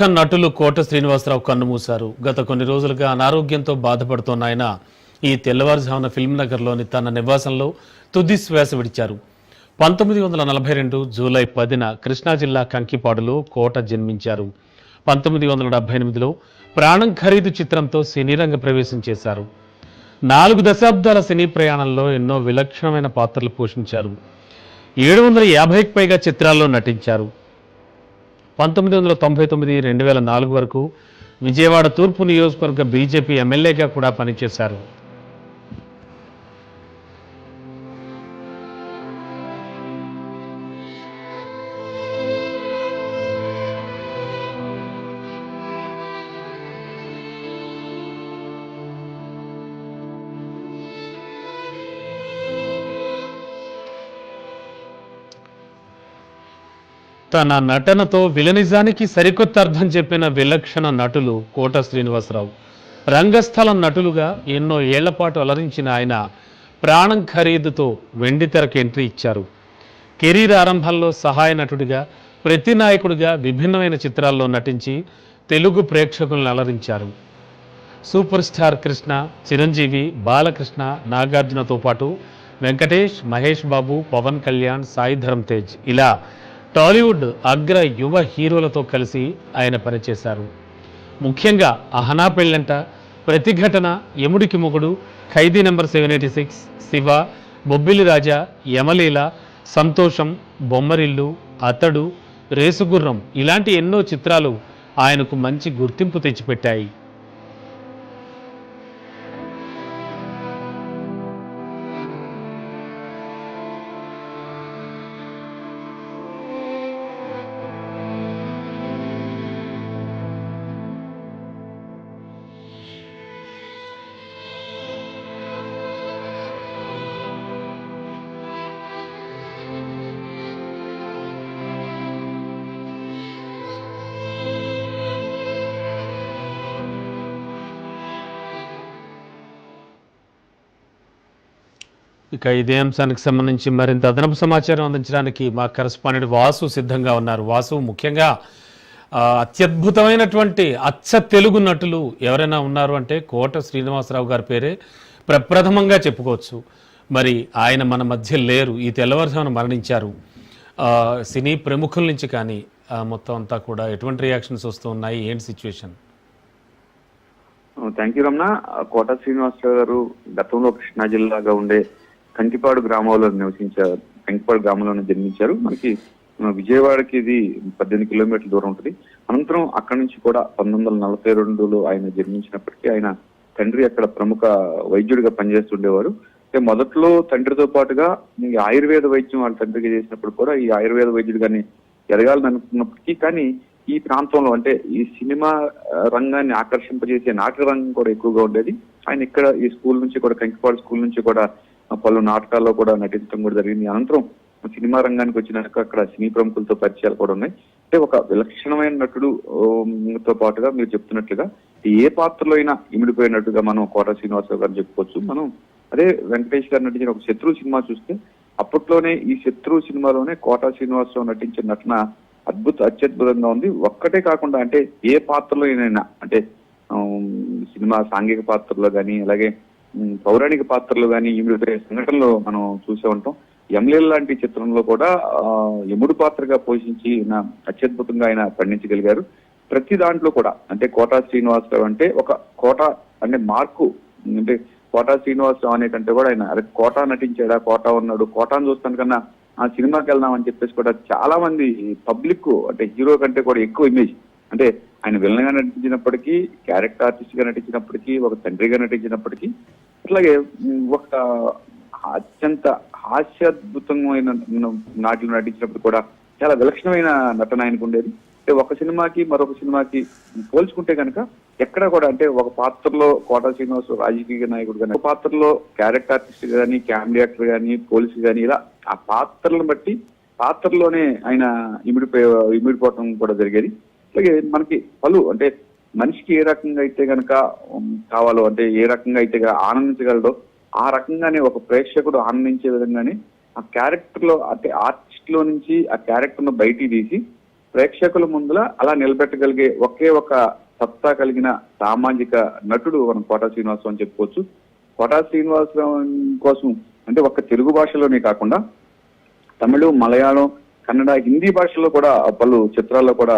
ప్రముఖ నటులు కోట శ్రీనివాసరావు కన్నుమూశారు. గత కొన్ని రోజులుగా అనారోగ్యంతో బాధపడుతున్న ఆయన ఈ తెల్లవారుజామున ఫిల్మ్ నగర్లోని తన నివాసంలో తుది శ్వాస విడిచారు. పంతొమ్మిది వందల నలభై రెండు జూలై పదిన కృష్ణా జిల్లా కంకిపాడులో కోట జన్మించారు. పంతొమ్మిది వందల డెబ్బై ఎనిమిదిలో ప్రాణం ఖరీదు చిత్రంతో సినీ రంగ ప్రవేశం చేశారు. నాలుగు దశాబ్దాల సినీ ప్రయాణంలో ఎన్నో విలక్షణమైన పాత్రలు పోషించారు. ఏడు వందల యాభైకి పైగా చిత్రాల్లో నటించారు. పంతొమ్మిది వందల తొంభై తొమ్మిది రెండు వేల నాలుగు వరకు విజయవాడ తూర్పు నియోజకవర్గ బీజేపీ ఎమ్మెల్యేగా కూడా పనిచేశారు. తన నటనతో విలనిజానికి సరికొత్త అర్థం చెప్పిన విలక్షణ నటులు కోట శ్రీనివాసరావు. రంగస్థలం నటులుగా ఎన్నో ఏళ్ళపాటు అలరించిన ఆయన ప్రాణం ఖరీదుతో వెండితెరకు ఎంట్రీ ఇచ్చారు. కెరీర్ ఆరంభంలో సహాయ నటుడిగా ప్రతి నాయకుడిగా విభిన్నమైన చిత్రాల్లో నటించి తెలుగు ప్రేక్షకులను అలరించారు. సూపర్ స్టార్ కృష్ణ చిరంజీవి బాలకృష్ణ నాగార్జునతో పాటు వెంకటేష్ మహేష్ బాబు పవన్ కళ్యాణ్ సాయి ధరమ్ తేజ్ ఇలా టాలీవుడ్ అగ్ర యువ హీరోలతో కలిసి ఆయన పనిచేశారు. ముఖ్యంగా అహనా పెళ్ళంట Pratighatana Yamudiki Mogudu Khaidi number seven eighty six Siva Bobbili Raja Yamaleela Santosham Bommarillu Athadu Race Gurram ఇలాంటి ఎన్నో చిత్రాలు ఆయనకు మంచి గుర్తింపు తెచ్చిపెట్టాయి. ఇక ఇదే అంశానికి సంబంధించి మరింత అదనపు సమాచారం అందించడానికి మా కరస్పాండెంట్ వాసు సిద్ధంగా ఉన్నారు. వాసు ముఖ్యంగా అత్యద్భుతమైనటువంటి అచ్చ తెలుగు నటులు ఎవరైనా ఉన్నారు అంటే కోట శ్రీనివాసరావు గారి పేరే ప్రప్రథమంగా చెప్పుకోవచ్చు. మరి ఆయన మన మధ్య లేరు. ఈ తెల్లవారుజామున మరణించారు. సినీ ప్రముఖుల నుంచి కానీ మొత్తం అంతా కూడా ఎటువంటి రియాక్షన్స్ వస్తూ ఉన్నాయి? ఏంటి situation? Thank you Ramana. Kota Srinivasarao గారు గతంలో కృష్ణా జిల్లాగా ఉండే కంకిపాడు గ్రామంలో నివసించారు. కంకిపాడు గ్రామంలోనే జన్మించారు. మనకి విజయవాడకి ఇది పద్దెనిమిది కిలోమీటర్ల దూరం ఉంటుంది. అనంతరం అక్కడి నుంచి కూడా పంతొమ్మిది వందల నలభై రెండులో ఆయన జన్మించినప్పటికీ ఆయన తండ్రి అక్కడ ప్రముఖ వైద్యుడిగా పనిచేస్తుండేవారు. అంటే మొదట్లో తండ్రితో పాటుగా ఈ ఆయుర్వేద వైద్యం వాళ్ళ తండ్రికి చేసినప్పుడు కూడా ఈ ఆయుర్వేద వైద్యుడిగానే ఎదగాలని అనుకున్నప్పటికీ కానీ ఈ ప్రాంతంలో అంటే ఈ సినిమా రంగాన్ని ఆకర్షింపజేసే నాటక రంగం కూడా ఎక్కువగా ఉండేది. ఆయన ఇక్కడ ఈ స్కూల్ నుంచి కూడా కంకిపాడు స్కూల్ నుంచి కూడా పలు నాటకాల్లో కూడా నటించడం కూడా జరిగింది. అనంతరం సినిమా రంగానికి వచ్చినాక అక్కడ సినీ ప్రముఖులతో పరిచయాలు కూడా ఉన్నాయి. అంటే ఒక విలక్షణమైన నటుడు తో పాటుగా మీరు చెప్తున్నట్లుగా ఏ పాత్రలో అయినా ఇమిడిపోయినట్టుగా మనం కోట శ్రీనివాసరావు గారు చెప్పుకోవచ్చు. మనం అదే వెంకటేష్ గారు నటించిన ఒక శత్రు సినిమా చూస్తే అప్పట్లోనే ఈ శత్రు సినిమాలోనే కోట శ్రీనివాసరావు నటించిన నటన అద్భుత అత్యద్భుతంగా ఉంది. ఒక్కటే కాకుండా అంటే ఏ పాత్రలో అయినా అంటే సినిమా సాంఘిక పాత్రలో కానీ అలాగే పౌరాణిక పాత్రలు కానీ ఈమె సంఘటనలో మనం చూసే ఉంటాం. ఎంఎల్ లాంటి చిత్రంలో కూడా యముడు పాత్రగా పోషించి ఈయన అత్యద్భుతంగా ఆయన పండించగలిగారు. ప్రతి దాంట్లో కూడా అంటే కోటా శ్రీనివాసరావు అంటే ఒక కోట అంటే మార్కు అంటే కోటా శ్రీనివాసరావు అనే కంటే కూడా ఆయన అరే కోటా నటించాడా కోటా ఉన్నాడు కోటాను చూస్తాను కన్నా ఆ సినిమాకి వెళ్దాం అని చెప్పేసి కూడా చాలా మంది పబ్లిక్ అంటే హీరో కంటే కూడా ఎక్కువ ఇమేజ్ అంటే ఆయన విలన్గా నటించినప్పటికీ క్యారెక్టర్ ఆర్టిస్ట్గా నటించినప్పటికీ ఒక తండ్రిగా నటించినప్పటికీ అట్లాగే ఒక అత్యంత హాస్యాద్భుతమైన నాటిలో నటించినప్పుడు కూడా చాలా విలక్షణమైన నటన ఆయనకు ఉండేది. అంటే ఒక సినిమాకి మరొక సినిమాకి పోల్చుకుంటే కనుక ఎక్కడ కూడా అంటే ఒక పాత్రలో కోట శ్రీనివాస్ రాజకీయ నాయకుడు కానీ ఒక పాత్రలో క్యారెక్టర్ ఆర్టిస్ట్ కానీ కామెడీ యాక్టర్ కానీ పోలీసు కానీ ఇలా ఆ పాత్రలను బట్టి పాత్రలోనే ఆయన ఇమిడిపోయే ఇమిడిపోవటం కూడా జరిగేది. అలాగే మనకి పలు అంటే మనిషికి ఏ రకంగా అయితే గనక కావాలో అంటే ఏ రకంగా అయితే ఆనందించగలడో ఆ రకంగానే ఒక ప్రేక్షకుడు ఆనందించే విధంగానే ఆ క్యారెక్టర్లో అంటే ఆర్టిస్ట్లో నుంచి ఆ క్యారెక్టర్ను బయటికి తీసి ప్రేక్షకుల ముందుల అలా నిలబెట్టగలిగే ఒకే ఒక సత్తా కలిగిన సామాజిక నటుడు మనం కోటా శ్రీనివాసరావు అని చెప్పుకోవచ్చు. కోటా శ్రీనివాసరావు కోసం అంటే ఒక్క తెలుగు భాషలోనే కాకుండా తమిళం మలయాళం కన్నడ హిందీ భాషలో కూడా పలు చిత్రాల్లో కూడా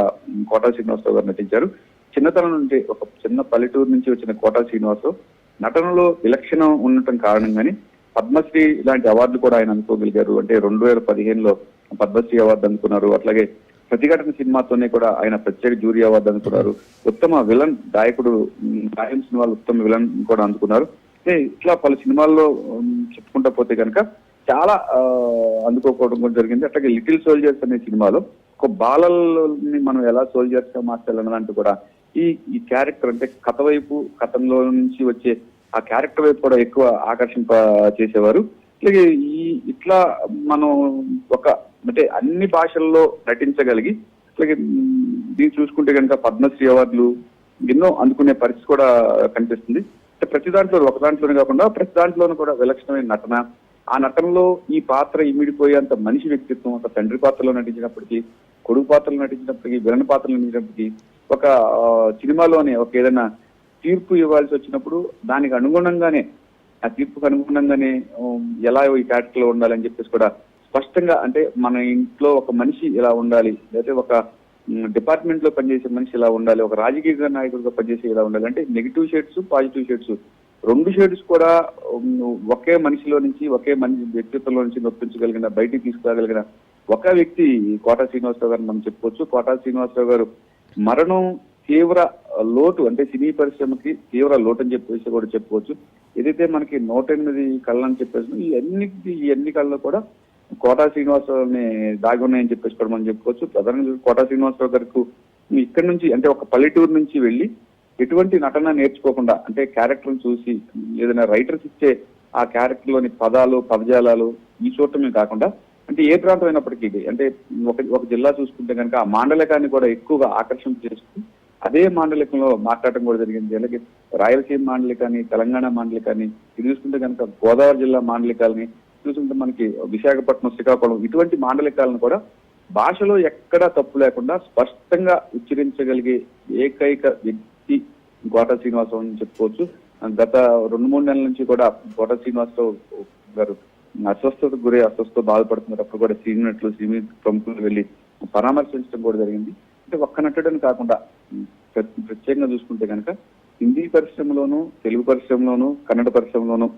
కోటా శ్రీనివాసరావు గారు నటించారు. చిన్నతనం నుండి ఒక చిన్న పల్లెటూరు నుంచి వచ్చిన కోటా శ్రీనివాసరావు నటనలో విలక్షణం ఉండటం కారణంగానే పద్మశ్రీ లాంటి అవార్డులు కూడా ఆయన అందుకోగలిగారు. అంటే రెండు వేల పదిహేనులో పద్మశ్రీ అవార్డు అందుకున్నారు. అట్లాగే ప్రతిఘటన సినిమాతోనే కూడా ఆయన ప్రత్యేక జ్యూరీ అవార్డు అందుకున్నారు. ఉత్తమ విలన్ గాయకుడు గాయం సినిమాలు ఉత్తమ విలన్ కూడా అందుకున్నారు. ఇట్లా పలు సినిమాల్లో చెప్పుకుంటా పోతే కనుక చాలా అందుకోకపోవడం కూడా జరిగింది. అట్లాగే లిటిల్ సోల్జర్స్ అనే సినిమాలో ఒక బాలల్ని మనం ఎలా సోల్జర్స్గా మార్చాలన్నదంటూ కూడా ఈ ఈ క్యారెక్టర్ అంటే కథ వైపు కథంలో నుంచి వచ్చే ఆ క్యారెక్టర్ వైపు కూడా ఎక్కువ ఆకర్షింప చేసేవారు. అట్లాగే ఈ ఇట్లా మనం ఒక అంటే అన్ని భాషల్లో నటించగలిగి అట్లాగే దీన్ని చూసుకుంటే కనుక పద్మశ్రీ అవార్డులు ఎన్నో అందుకునే పరిస్థితి కూడా కనిపిస్తుంది. అంటే ప్రతి దాంట్లో ఒక దాంట్లోనే కాకుండా ప్రతి దాంట్లోనూ కూడా విలక్షణమైన నటన ఆ నటనలో ఈ పాత్ర ఇమిడిపోయేంత మనిషి వ్యక్తిత్వం ఒక తండ్రి పాత్రలో నటించినప్పటికీ కొడుకు పాత్రలో నటించినప్పటికీ విలన్ పాత్రలు నటించినప్పటికీ ఒక సినిమాలోనే ఒక ఏదైనా తీర్పు ఇవ్వాల్సి వచ్చినప్పుడు దానికి అనుగుణంగానే ఆ తీర్పుకు అనుగుణంగానే ఎలా ఈ క్యారెక్టర్లో ఉండాలని చెప్పేసి కూడా స్పష్టంగా అంటే మన ఇంట్లో ఒక మనిషి ఇలా ఉండాలి లేకపోతే ఒక డిపార్ట్మెంట్లో పనిచేసే మనిషి ఇలా ఉండాలి ఒక రాజకీయ నాయకుడిగా పనిచేసే ఇలా ఉండాలి అంటే నెగిటివ్ షేడ్స్ పాజిటివ్ షేడ్స్ రెండు షేడ్స్ కూడా ఒకే మనిషిలో నుంచి ఒకే మనిషి వ్యక్తిత్వంలో నుంచి నొప్పించగలిగిన బయటికి తీసుకురాగలిగిన ఒక వ్యక్తి కోటా శ్రీనివాసరావు గారు మనం చెప్పుకోవచ్చు. కోటా శ్రీనివాసరావు గారు మరణం తీవ్ర లోటు అంటే సినీ పరిశ్రమకి తీవ్ర లోటు అని చెప్పేసి కూడా చెప్పుకోవచ్చు. ఏదైతే మనకి నూట ఎనిమిది కళ్ళు అని చెప్పేసి ఈ అన్నిటి ఈ అన్ని కళ్ళు కూడా కోటా శ్రీనివాసరావుని దాగి ఉన్నాయని చెప్పేసి కూడా మనం చెప్పుకోవచ్చు. ప్రధానంగా కోటా శ్రీనివాసరావు గారికి ఇక్కడ నుంచి అంటే ఒక పల్లెటూరు నుంచి వెళ్ళి ఎటువంటి నటన నేర్చుకోకుండా అంటే క్యారెక్టర్ని చూసి ఏదైనా రైటర్స్ ఇచ్చే ఆ క్యారెక్టర్లోని పదాలు పదజాలాలు ఈ చూడటమే కాకుండా అంటే ఏ ప్రాంతం అయినప్పటికీ ఇది అంటే ఒక ఒక జిల్లా చూసుకుంటే కనుక ఆ మాండలికాన్ని కూడా ఎక్కువగా ఆకర్షణ చేసుకుని అదే మాండలికంలో మాట్లాడటం కూడా జరిగింది. అలాగే రాయలసీమ మాండలికాన్ని తెలంగాణ మాండలికాన్ని ఇది చూసుకుంటే కనుక గోదావరి జిల్లా మాండలికాలని చూసుకుంటే మనకి విశాఖపట్నం శ్రీకాకుళం ఇటువంటి మాండలికాలను కూడా భాషలో ఎక్కడా తప్పు లేకుండా స్పష్టంగా ఉచ్చరించగలిగే ఏకైక శక్తి గోటా శ్రీనివాసరావు అని చెప్పుకోవచ్చు. గత రెండు మూడు నెలల నుంచి కూడా గోటా శ్రీనివాసరావు గారు అస్వస్థతకు గురై అస్వస్థత బాధపడుతున్నప్పుడు కూడా సీనియర్ నటులు సీనియర్ ప్రముఖులు వెళ్ళి పరామర్శించడం కూడా జరిగింది. అంటే ఒక్క నటుడని కాకుండా ప్ర- ప్రత్యేకంగా చూసుకుంటే కనుక హిందీ పరిశ్రమలోను తెలుగు పరిశ్రమలోను కన్నడ పరిశ్రమలోను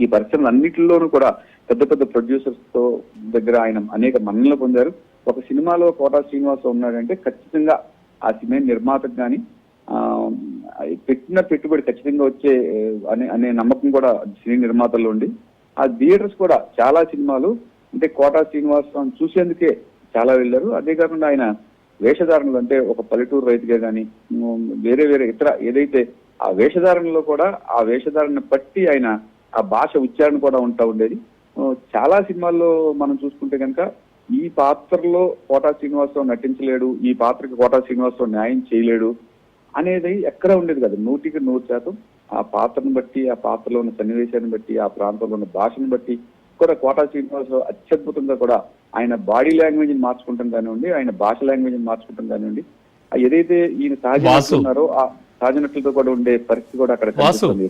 ఈ పరిశ్రమలు అన్నింటిలోనూ కూడా పెద్ద పెద్ద ప్రొడ్యూసర్స్తో దగ్గర ఆయన అనేక మన్నలు పొందారు. ఒక సినిమాలో కోటా శ్రీనివాసరావు ఉన్నాడంటే ఖచ్చితంగా ఆ సినిమా నిర్మాతకు కానీ పెట్టిన పెట్టుబడి ఖచ్చితంగా వచ్చే అనే అనే నమ్మకం కూడా సినీ నిర్మాతల్లో ఉండి ఆ థియేటర్స్ కూడా చాలా సినిమాలు అంటే కోటా శ్రీనివాసరావు చూసేందుకే చాలా వెళ్ళారు. అదే కాకుండా ఆయన వేషధారణలు అంటే ఒక పల్లెటూరు రైతుగా కానీ వేరే వేరే ఇతర ఏదైతే ఆ వేషధారణలో కూడా ఆ వేషధారణ బట్టి ఆయన ఆ భాష ఉచ్చారణ కూడా ఉంటా ఉండేది. చాలా సినిమాల్లో మనం చూసుకుంటే కనుక ఈ పాత్రలో కోటా శ్రీనివాసరావు నటించలేడు ఈ పాత్రకి కోటా శ్రీనివాసరావు న్యాయం చేయలేడు అనేది ఎక్కడ ఉండేది కదా నూటికి నూరు శాతం ఆ పాత్రను బట్టి ఆ పాత్రలో ఉన్న సన్నివేశాన్ని బట్టి ఆ ప్రాంతంలో ఉన్న భాషను బట్టి కూడా కోటా శ్రీనివాసరావు అత్యద్భుతంగా కూడా ఆయన బాడీ లాంగ్వేజ్ మార్చుకుంటాం కానివ్వండి ఆయన భాష లాంగ్వేజ్ మార్చుకుంటాం కానివ్వండి ఏదైతే ఈయన సహజ ఉన్నారో ఆ సహజ నటులతో కూడా ఉండే పరిస్థితి కూడా అక్కడ. కనిపిస్తుంది.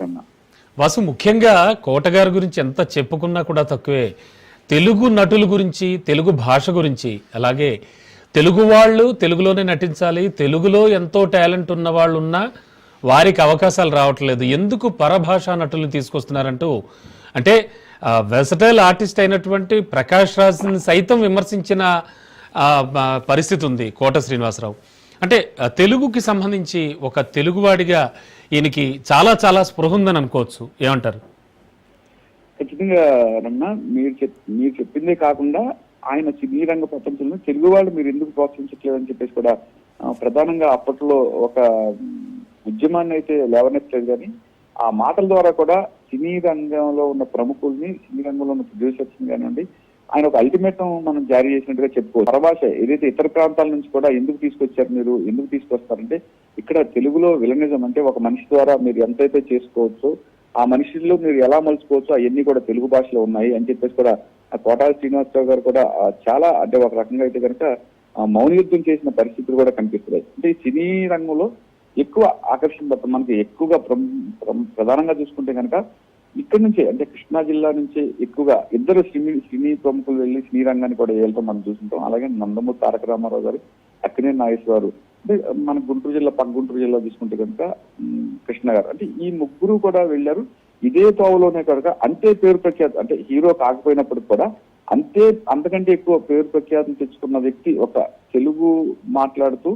వాసు ముఖ్యంగా కోటగారి గురించి ఎంత చెప్పుకున్నా కూడా తక్కువే తెలుగు నటుల గురించి తెలుగు భాష గురించి అలాగే తెలుగు వాళ్ళు తెలుగులోనే నటించాలి తెలుగులో ఎంతో టాలెంట్ ఉన్న వాళ్ళు ఉన్నా వారికి అవకాశాలు రావట్లేదు. ఎందుకు పరభాషా నటులను తీసుకొస్తున్నారంటూ? అంటే వెసటైల్ ఆర్టిస్ట్ అయినటువంటి ప్రకాష్ రాజ్ని సైతం విమర్శించిన పరిస్థితి ఉంది కోట శ్రీనివాసరావు. అంటే తెలుగుకి సంబంధించి ఒక తెలుగువాడిగా ఈయనకి చాలా చాలా స్పృహ ఉందని అనుకోవచ్చు. ఏమంటారు? ఖచ్చితంగా రమణ మీరు చెప్ మీరు చెప్పిందే కాకుండా ఆయన సినీ రంగ ప్రపంచంలో తెలుగు వాళ్ళు మీరు ఎందుకు ప్రోత్సహించట్లేదు అని చెప్పేసి కూడా ప్రధానంగా అప్పట్లో ఒక ఉద్యమాన్ని అయితే లేవనెత్తలేదు కానీ ఆ మాటల ద్వారా కూడా సినీ రంగంలో ఉన్న ప్రముఖుల్ని సినీ రంగంలో ఉన్న ప్రొడ్యూసర్స్ కానివ్వండి ఆయన ఒక అల్టిమేటం మనం జారీ చేసినట్టుగా చెప్పుకోవచ్చు. పరభాష ఏదైతే ఇతర ప్రాంతాల నుంచి కూడా ఎందుకు తీసుకొచ్చారు మీరు ఎందుకు తీసుకొస్తారంటే ఇక్కడ తెలుగులో విలనిజం అంటే ఒక మనిషి ద్వారా మీరు ఎంతైతే చేసుకోవచ్చో ఆ మనిషిలో మీరు ఎలా మలుచుకోవచ్చు అవన్నీ కూడా తెలుగు భాషలో ఉన్నాయి అని చెప్పేసి కూడా కోటాల శ్రీనివాసరావు గారు కూడా చాలా అంటే ఒక రకంగా అయితే కనుక మౌన మౌనయుద్ధం చేసిన పరిస్థితులు కూడా కనిపిస్తున్నాయి. అంటే సినీ రంగంలో ఎక్కువ ఆకర్షణ మనకి ఎక్కువగా ప్రధానంగా చూసుకుంటే కనుక ఇక్కడి నుంచే అంటే కృష్ణా జిల్లా నుంచే ఎక్కువగా ఇద్దరు సినీ సినీ ప్రముఖులు వెళ్ళి సినీ రంగాన్ని కూడా వెళ్ళటం మనం చూసుకుంటాం అలాగే నందమూరి తారక రామారావు గారు అక్కినే నాగేశ్వరు అంటే మన గుంటూరు జిల్లా పక్క గుంటూరు జిల్లా చూసుకుంటే కనుక కృష్ణ గారు. అంటే ఈ ముగ్గురు కూడా వెళ్ళారు. ఇదే తోవలోనే కనుక అంతే పేరు ప్రఖ్యాతి అంటే హీరో కాకపోయినప్పటికి కూడా అంతే అంతకంటే ఎక్కువ పేరు ప్రఖ్యాతిని తెచ్చుకున్న వ్యక్తి ఒక తెలుగు మాట్లాడుతూ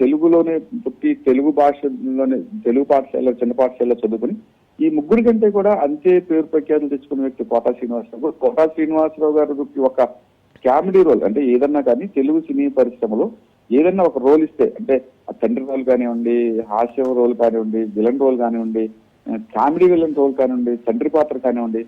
తెలుగులోనే పుట్టి తెలుగు భాషలోనే తెలుగు పాఠశాల చిన్న పాఠశాలలో చదువుకుని ఈ ముగ్గురి కంటే కూడా అంతే పేరు ప్రఖ్యాతులు తెచ్చుకున్న వ్యక్తి కోటా శ్రీనివాసరావు. కోటా శ్రీనివాసరావు గారికి ఒక కామెడీ రోల్ అంటే ఏదన్నా కానీ తెలుగు సినీ పరిశ్రమలో ఏదన్నా ఒక రోల్ ఇస్తే అంటే తండ్రి రోల్ కానివ్వండి హాస్య రోల్ కానివ్వండి విలన్ రోల్ కానివ్వండి కామెడీ విలన్ రోల్ కానివ్వండి తండ్రి పాత్ర కానివ్వండి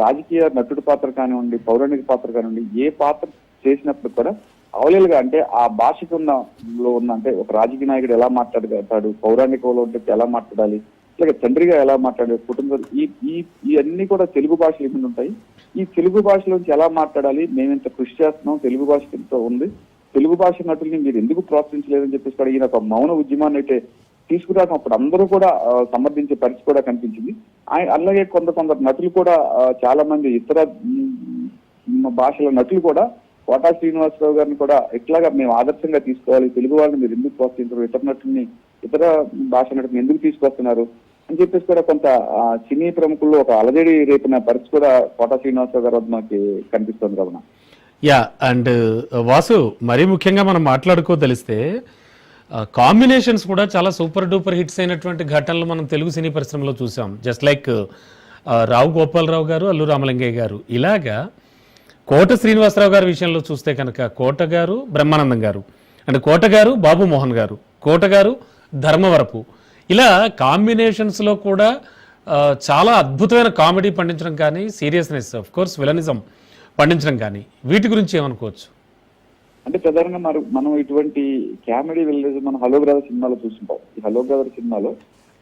రాజకీయ నటుడి పాత్ర కానివ్వండి పౌరాణిక పాత్ర కానివ్వండి ఏ పాత్ర చేసినప్పుడు కూడా అవలీలుగా అంటే ఆ భాషకు ఉన్న లో ఉన్న అంటే ఒక రాజకీయ నాయకుడు ఎలా మాట్లాడగలుగుతాడు పౌరాణికంలో ఉంటే ఎలా మాట్లాడాలి అలాగే తండ్రిగా ఎలా మాట్లాడే కుటుంబ ఈ ఈ ఇవన్నీ కూడా తెలుగు భాషలు ఏమి ఉంటాయి? ఈ తెలుగు భాషలోంచి ఎలా మాట్లాడాలి? మేము ఇంత కృషి చేస్తున్నాం తెలుగు భాష ఎంతో ఉంది తెలుగు భాష నటుల్ని మీరు ఎందుకు ప్రోత్సహించలేదని చెప్పేసి కూడా ఈయన ఒక మౌన ఉద్యమాన్ని అయితే తీసుకురావడం అప్పుడు అందరూ కూడా సమర్థించే పరిస్థితి కూడా కనిపించింది. అలాగే కొంత కొందరు నటులు కూడా చాలా మంది ఇతర భాషల నటులు కూడా కోటా శ్రీనివాసరావు గారిని కూడా ఇట్లాగా మేము ఆదర్శంగా తీసుకోవాలి తెలుగు వాళ్ళని మీరు ఎందుకు ప్రోత్సహించరు ఇతర నటుల్ని ఇతర భాష నటుని ఎందుకు తీసుకొస్తున్నారు అని చెప్పేసి కూడా కొంత సినీ ప్రముఖుల్లో ఒక అలజడి రేపిన పరిస్థితి కూడా కోటా శ్రీనివాసరావు గారు వద్ద మనకి కనిపిస్తుంది రమణ. యా అండ్ వాసు మరీ ముఖ్యంగా మనం మాట్లాడుకోదలిస్తే కాంబినేషన్స్ కూడా చాలా సూపర్ డూపర్ హిట్స్ అయినటువంటి ఘటనలు మనం తెలుగు సినీ పరిశ్రమలో చూసాం. జస్ట్ లైక్ రావు గోపాలరావు గారు అల్లు రామలింగయ్య గారు. ఇలాగా కోట శ్రీనివాసరావు గారి విషయంలో చూస్తే కనుక కోట గారు బ్రహ్మానందం గారు. అంటే కోట గారు బాబు మోహన్ గారు. కోట గారు ధర్మవరపు. ఇలా కాంబినేషన్స్లో కూడా చాలా అద్భుతమైన కామెడీ పండించడం కానీ సీరియస్నెస్ ఆఫ్ కోర్స్ విలనిజం పండించడం కానీ వీటి గురించి ఏమనుకోవచ్చు? అంటే ప్రధానంగా మరి మనం ఇటువంటి కామెడీ విలేజ్ మనం హలో బ్రదర్ సినిమాలో చూస్తుంటాం. ఈ హలో బ్రదర్ సినిమాలో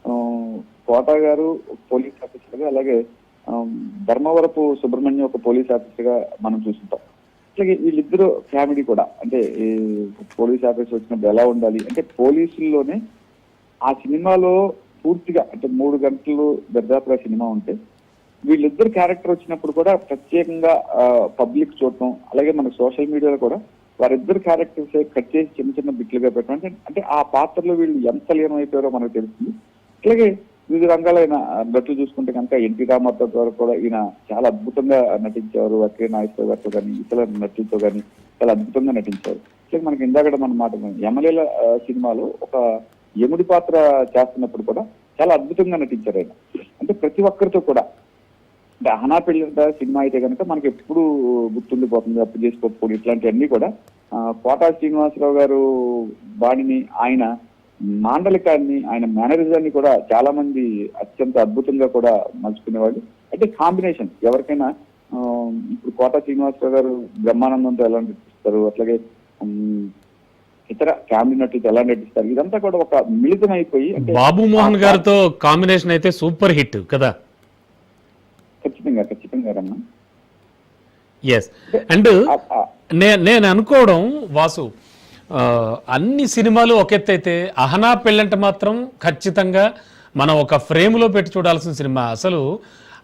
కోటా కోట గారు పోలీస్ ఆఫీసర్గా అలాగే ధర్మవరపు సుబ్రహ్మణ్యం ఒక పోలీస్ ఆఫీసర్గా మనం చూస్తుంటాం. అట్లాగే వీళ్ళిద్దరు కామెడీ కూడా అంటే ఈ పోలీస్ ఆఫీసర్ వచ్చినప్పుడు ఎలా ఉండాలి? అంటే పోలీసుల్లోనే ఆ సినిమాలో పూర్తిగా అంటే మూడు గంటలు దర్దాపుగా సినిమా ఉంటే వీళ్ళిద్దరు క్యారెక్టర్ వచ్చినప్పుడు కూడా ప్రత్యేకంగా పబ్లిక్ చూడటం అలాగే మన సోషల్ మీడియాలో కూడా వారిద్దరు క్యారెక్టర్స్ కట్ చేసి చిన్న చిన్న బిట్లుగా పెట్టడం అంటే అంటే ఆ పాత్రలో వీళ్ళు ఎంత లీనమైపోయారో మనకు తెలుస్తుంది. అలాగే వివిధ రంగాలైన నటులు చూసుకుంటే కనుక ఎన్టీ రామారావు గారు కూడా ఈయన చాలా అద్భుతంగా నటించారు అక్కే నాగేశ్వర గారితో కానీ ఇతర నటులతో కానీ చాలా అద్భుతంగా నటించారు అలాగే మనకి ఇందాక మనం మాట యమలీల సినిమాలో ఒక యముడి పాత్ర చేస్తున్నప్పుడు కూడా చాలా అద్భుతంగా నటించారు ఆయన. అంటే ప్రతి ఒక్కరితో కూడా అంటే అహనా సినిమా అయితే కనుక మనకి ఎప్పుడు గుర్తుండిపోతుంది అప్పు చేసుకోకపోవడం ఇట్లాంటివన్నీ కూడా. కోటా శ్రీనివాసరావు గారు బాణిని ఆయన మాండలికాన్ని ఆయన మేనరిజాన్ని కూడా చాలా మంది అత్యంత అద్భుతంగా కూడా మలుచుకునేవాళ్ళు. అంటే కాంబినేషన్ ఎవరికైనా ఇప్పుడు కోటా శ్రీనివాసరావు గారు బ్రహ్మానందంతో ఎలా నటిస్తారు అట్లాగే ఇతర కామెడీ నటులతో ఎలా నటిస్తారు ఇదంతా కూడా ఒక మిళితం అయిపోయి బాబు మోహన్ గారితో కాంబినేషన్ అయితే సూపర్ హిట్ కదా. ఖచ్చితంగా ఖచ్చితంగా రమ్మా ఎస్ అండ్ నేను అనుకోవడం వాసు అన్ని సినిమాలు ఒక ఎత్తు అయితే అహనా పెళ్ళంటే మాత్రం ఖచ్చితంగా మనం ఒక ఫ్రేమ్లో పెట్టి చూడాల్సిన సినిమా. అసలు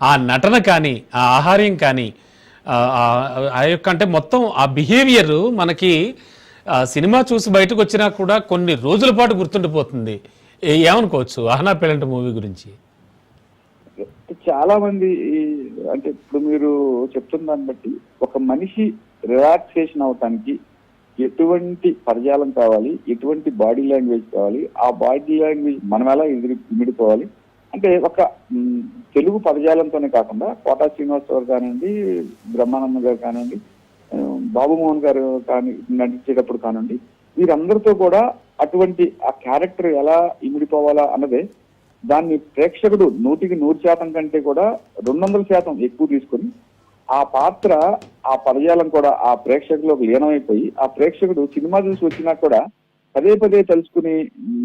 ఆ నటన కానీ ఆ ఆహార్యం కానీ ఆ, యొక్క అంటే మొత్తం ఆ బిహేవియర్ మనకి ఆ సినిమా చూసి బయటకు వచ్చినా కూడా కొన్ని రోజుల పాటు గుర్తుండిపోతుంది. ఏమనుకోవచ్చు? అహనా పెళ్ళంట మూవీ గురించి. చాలా మంది అంటే ఇప్పుడు మీరు చెప్తున్న దాన్ని బట్టి ఒక మనిషి రిలాక్సేషన్ అవటానికి ఎటువంటి పదజాలం కావాలి ఎటువంటి బాడీ లాంగ్వేజ్ కావాలి ఆ బాడీ లాంగ్వేజ్ మనం ఎలా ఎదురు ఇమిడిపోవాలి అంటే ఒక తెలుగు పదజాలంతోనే కాకుండా కోటా శ్రీనివాసరావు కానివ్వండి బ్రహ్మానందం గారు కానివ్వండి బాబుమోహన్ గారు కానీ నటించేటప్పుడు కానివ్వండి వీరందరితో కూడా అటువంటి ఆ క్యారెక్టర్ ఎలా ఇమిడిపోవాలా అన్నదే దాన్ని ప్రేక్షకుడు నూటికి నూరు శాతం కంటే కూడా రెండు వందల శాతం ఎక్కువ తీసుకొని ఆ పాత్ర ఆ పదజాలం కూడా ఆ ప్రేక్షకులకు లీనమైపోయి ఆ ప్రేక్షకుడు సినిమా చూసి వచ్చినా కూడా పదే పదే తలుచుకుని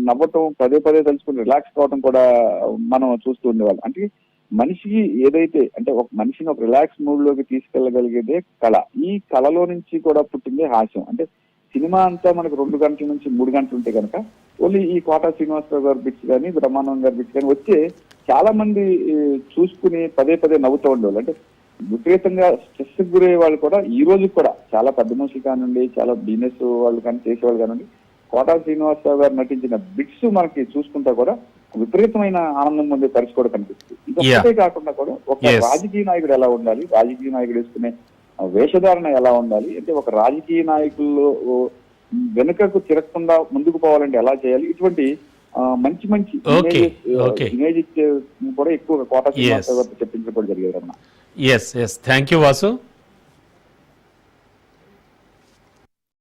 నవ్వటం పదే పదే తలుచుకుని రిలాక్స్ కావటం కూడా మనం చూస్తూ ఉండేవాళ్ళం. అంటే మనిషికి ఏదైతే అంటే ఒక మనిషిని ఒక రిలాక్స్ మూడ్లోకి తీసుకెళ్ళగలిగేదే కళ. ఈ కళలో నుంచి కూడా పుట్టిందే హాస్యం. అంటే సినిమా అంతా మనకు రెండు గంటల నుంచి మూడు గంటలు ఉంటే కనుక ఓన్లీ ఈ కోటా శ్రీనివాసరావు గారి బిట్స్ కానీ బ్రహ్మానందం గారి బిట్స్ కానీ వచ్చే చాలా మంది చూసుకుని పదే పదే నవ్వుతూ ఉండేవాళ్ళు. అంటే విపరీతంగా స్ట్రెస్ గురయ్యే వాళ్ళు కూడా ఈ రోజు కూడా చాలా పెద్ద మనుషులు కానివ్వండి చాలా బిజినెస్ వాళ్ళు కానీ చేసేవాళ్ళు కానివ్వండి కోటా శ్రీనివాసరావు గారు నటించిన బిట్స్ మనకి చూసుకుంటా కూడా విపరీతమైన ఆనందం పొందే పరిస్థితి కూడా కనిపిస్తుంది. ఇదొక్కటే కాకుండా కూడా ఒక. రాజకీయ నాయకుడు ఎలా ఉండాలి రాజకీయ నాయకుడు వేసుకునే వేషధారణ ఎలా ఉండాలి అంటే ఒక రాజకీయ నాయకుల్లో వెనుకకు తిరగకుండా ముందుకు పోవాలంటే ఎలా చేయాలి? ఇటువంటి మంచి మంచి. ఇమేజ్ కూడా ఎక్కువ కోట చెప్పించడం జరిగేది Ramana. Yes yes thank you Vasu